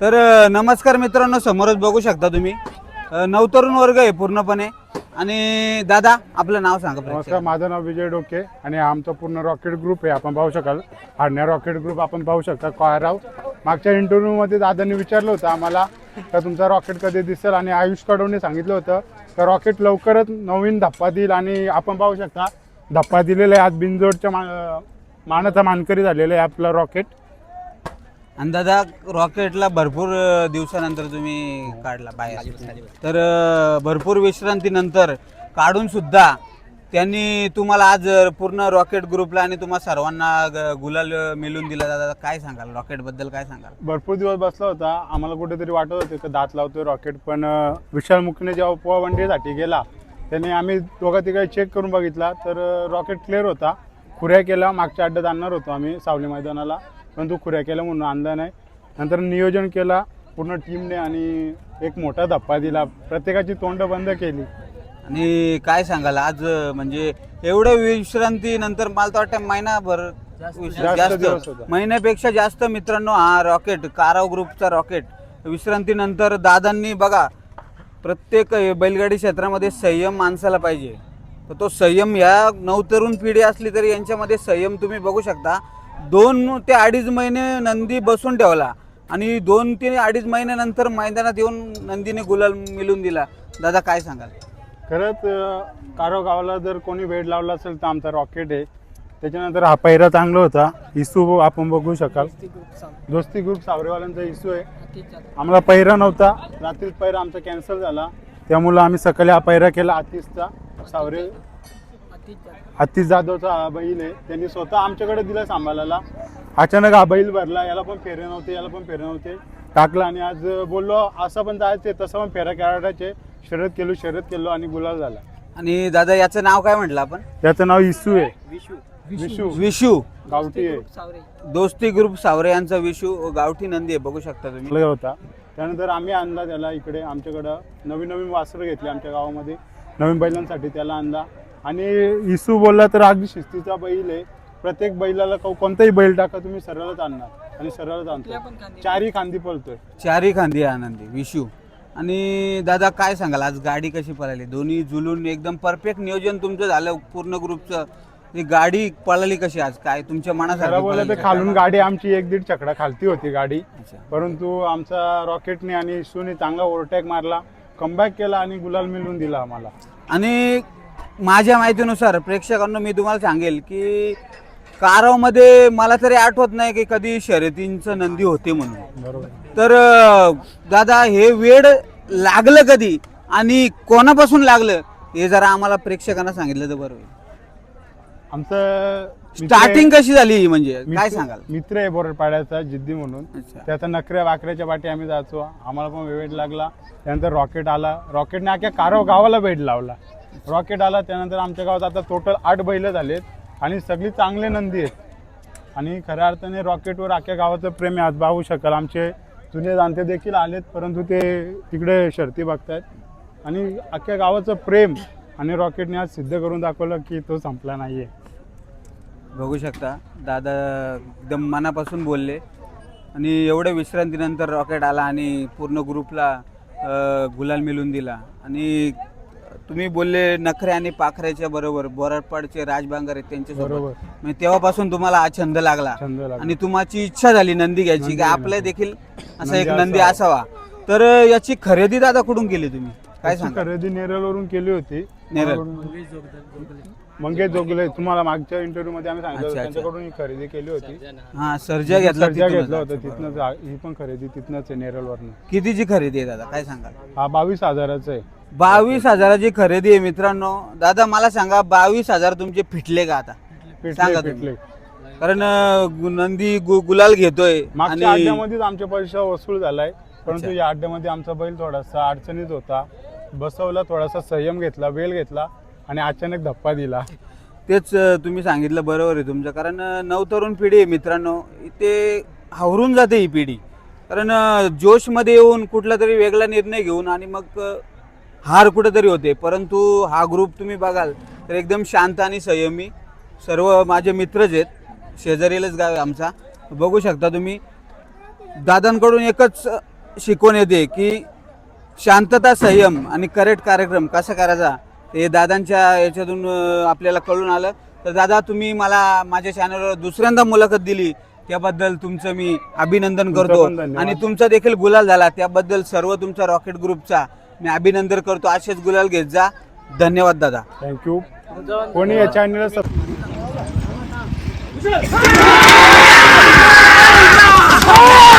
तर नमस्कार मित्रांनो समोरच बघू शकता तुम्ही. नवतरुण वर्ग आहे पूर्णपणे. आणि दादा आपलं नाव सांगा नमस्कार प्रेक्षकांना. माझं नाव विजय डोके आणि हा आमचा पूर्ण रॉकेट ग्रुप आहे. आपण पाहू शकाल. हाडण्या रॉकेट ग्रुप आपण पाहू शकता. कॉयराव मागच्या इंटरव्ह्यूमध्ये दादांनी विचारलं होतं आम्हाला का तुमचा रॉकेट कधी दिसेल? आणि आयुष कडवने सांगितलं होतं का रॉकेट लवकरच नवीन धप्पा देईल. आणि आपण पाहू शकता धप्पा दिलेला आहे. आज बिनजोडच्या मा मानाचा मानकरी झालेला आहे आपला रॉकेट. आणि दादा रॉकेटला भरपूर दिवसानंतर तुम्ही काढला बाहेर. तर भरपूर विश्रांतीनंतर काढून सुद्धा त्यांनी तुम्हाला आज पूर्ण रॉकेट ग्रुपला आणि तुम्हा सर्वांना गुलाल मिळून दिला. दादा काय सांगाल? रॉकेटबद्दल काय सांगाल? भरपूर दिवस बसला होता. आम्हाला कुठेतरी वाटत होते की दात लावतोय रॉकेट पण विशाल मुखने जेव्हा पोवावंडीसाठी गेला त्याने आम्ही दोघा तिघा चेक करून बघितला तर रॉकेट क्लिअर होता. खुऱ्या केला मागच्या अड्ड्यात आणणार होतो आम्ही सावली मैदानाला पण तो खुऱ्या केला म्हणून आणला नाही. नंतर नियोजन केला पूर्ण टीमने आणि एक मोठा धप्पा दिला. प्रत्येकाची तोंड बंद केली. आणि काय सांगाल आज म्हणजे एवढं विश्रांती नंतर मला तर वाटतं महिनाभर जास्त. महिन्यापेक्षा जास्त मित्रांनो हा रॉकेट काराव ग्रुपचा रॉकेट विश्रांतीनंतर दादांनी बघा प्रत्येक बैलगाडी क्षेत्रामध्ये संयम माणसाला पाहिजे. तर तो संयम या नवतरुण पिढी असली तरी यांच्यामध्ये संयम तुम्ही बघू शकता. दोन ते अडीच महिने नंदी बसून ठेवला आणि दोन ते अडीच महिन्यानंतर मैदानात येऊन नंदीने गुलाल मिळून दिला. दादा काय सांगाल? खरंच कारो गावाला जर कोणी वेळ लावला असेल तर आमचा रॉकेट आहे. त्याच्यानंतर हा पैरा चांगला होता. इसू आपण बघू शकाल. दोस्ती ग्रुप सावरेवाल्यांचा इशू आहे. आम्हाला पैरा नव्हता. रात्री पैरा आमचा कॅन्सल झाला. त्यामुळं आम्ही सकाळी हा पैरा केला आतिशचा. सावरे आतिश जाधवचा हा बैल आहे. त्यांनी स्वतः आमच्याकडे दिला सांभाळायला. अचानक हा बैल भरला. याला पण फेरे नव्हते याला पण फेरे नव्हते. टाकला आणि आज बोललो असं पण जायचे तसं पण फेरा खेळायचे. शर्यत केलो शर्यत केलो आणि गुलाल झाला. आणि दादा याचं नाव काय म्हटलं आपण? त्याचं नाव इशू आहे. विशू. विशू. गावठी आहे. दोस्ती ग्रुप सावरे यांचा विशू गावठी नंदी आहे. बघू शकता तुम्ही. होता. त्यानंतर आम्ही आणला त्याला इकडे. आमच्याकडं नवीन नवीन वासरं घेतली आमच्या गावामध्ये. नवीन बैलांसाठी त्याला आणला. आणि इसू बोलला तर अगदी शिस्तीचा बैल आहे. प्रत्येक बैलाला को- कोणताही बैल टाका तुम्ही सरळच आणणार. आणि सरळच आणतो चारही खांदी पळतोय. चारी खांदी आहे आनंदी. विशू. आणि दादा काय सांगाल? आज गाडी कशी पळाली? दोन्ही जुलून एकदम परफेक्ट नियोजन तुमचं झालं. पूर्ण ग्रुपचं ही गाडी पळाली कशी आज? काय तुमच्या खरं मनासारखी बोललं तर पळाली? खालून गाडी आमची एक दीड चकडा खालती होती गाडी. परंतु आमचा रॉकेटने आणि इसूने चांगला ओव्हरटॅक मारला कमबॅक केला आणि गुलाल मिळवून दिला आम्हाला. आणि माझ्या माहितीनुसार प्रेक्षकांना मी तुम्हाला सांगेल की कारावमध्ये मला तरी आठवत नाही की कधी शर्यतींचं नंदी होते म्हणून. बरोबर. तर अं, दादा हे वेड लागलं कधी? आणि कोणापासून लागलं? हे जरा आम्हाला प्रेक्षकांना सांगितलं तर बरं होईल. आमचं मित्र- स्टार्टिंग कशी झाली म्हणजे? काय मित्र- सांगाल? मित्र आहे बोरडपाड्याचा जिद्दी म्हणून. अच्छा. त्याचा नकऱ्या वाकऱ्याच्या पाठी आम्ही जायचो. आम्हाला पण वेळ लागला. त्यानंतर रॉकेट आला. रॉकेटने अख्या काराव गावाला भेट लावला. रॉकेट आला. त्यानंतर आमच्या गावात आता टोटल आठ बैल झालेत आणि सगळी चांगले नंदी आहेत. आणि खऱ्या अर्थाने रॉकेटवर अख्ख्या गावाचं प्रेम आहे. आज पाहू शकाल. आमचे जुने जाणते देखील आलेत परंतु ते तिकडे शर्ती बघतायत. आणि अख्ख्या गावाचं प्रेम आणि रॉकेटने आज सिद्ध करून दाखवलं की तो संपला नाही आहे बघू शकता. दादा एकदम मनापासून बोलले. आणि एवढ्या विश्रांतीनंतर रॉकेट आला आणि पूर्ण ग्रुपला गुलाल मिळून दिला. आणि तुम्ही बोलले नखरे आणि पाखऱ्याच्या बरोबर बोराडपाडचे राजबांगर आहेत त्यांच्यासोबत. बरोबर. म्हणजे तेव्हापासून तुम्हाला हा छंद लागला. आणि तुमची इच्छा झाली नंदी घ्यायची की आपल्या. देखील असं एक नंदी असावा. तर याची खरेदी दादा कुठून केली तुम्ही? काय सांगा खरेदी नेरळवरून केली होती. नेरळ. मंगेश जोगले तुम्हाला मागच्या इंटरव्ह्यू मध्ये आम्ही सांगितलं होतं, अच्छा, अच्छा. त्यांच्याकडून ही खरेदी केली होती. हा सर्जा घेतला सर्जा तिथूनच. घेतलं होतं. तिथनंच आ- ही पण खरेदी तिथनंच आहे नेरळवरनं कितीची खरेदी आहे दादा? काय सांगाल? हा बावीस हजाराचा आहे. बावीस हजाराची खरेदी आहे मित्रांनो. दादा मला सांगा बावीस हजार तुमचे फिटले का आता? सांगा पिटले तुम्ही. पिटले कारण अं, नंदी गु- गुलाल घेतोय मागच्या आणि अड्ड्यामध्येच आमचे पैसा वसूल झालाय. परंतु अच्छा. या अड्ड्यामध्ये आमचा बैल थोडासा अडचणीत होता. बसवला थोडासा संयम घेतला वेळ घेतला आणि अचानक धप्पा दिला. तेच अं, तुम्ही सांगितलं बरोबर आहे तुमचं. कारण अं, नवतरुण पिढी आहे मित्रांनो. इथे हावरून जाते ही पिढी. कारण अं, जोशमध्ये येऊन कुठला तरी वेगळा निर्णय घेऊन आणि मग अं, हार कुठेतरी होते. परंतु हा ग्रुप तुम्ही बघाल तर एकदम शांत आणि संयमी सर्व माझे मित्रच आहेत. शेजारीलाच गाव आहे आमचा. बघू शकता तुम्ही. दादांकडून एकच शिकवण येते की शांतता संयम आणि करेक्ट कार्यक्रम कसा करायचा? हे दादांच्या याच्यातून आपल्याला कळून आलं. तर दादा तुम्ही मला माझ्या चॅनलवर दुसऱ्यांदा मुलाखत दिली. त्याबद्दल तुमचं मी अभिनंदन करतो. आणि तुमचा देखील गुलाल झाला. त्याबद्दल सर्व तुमचा रॉकेट ग्रुपचा मी अभिनंदन करतो. असेच गुलाल घेत जा. धन्यवाद दादा. थँक्यू कोणी या चॅनलला सब Oh!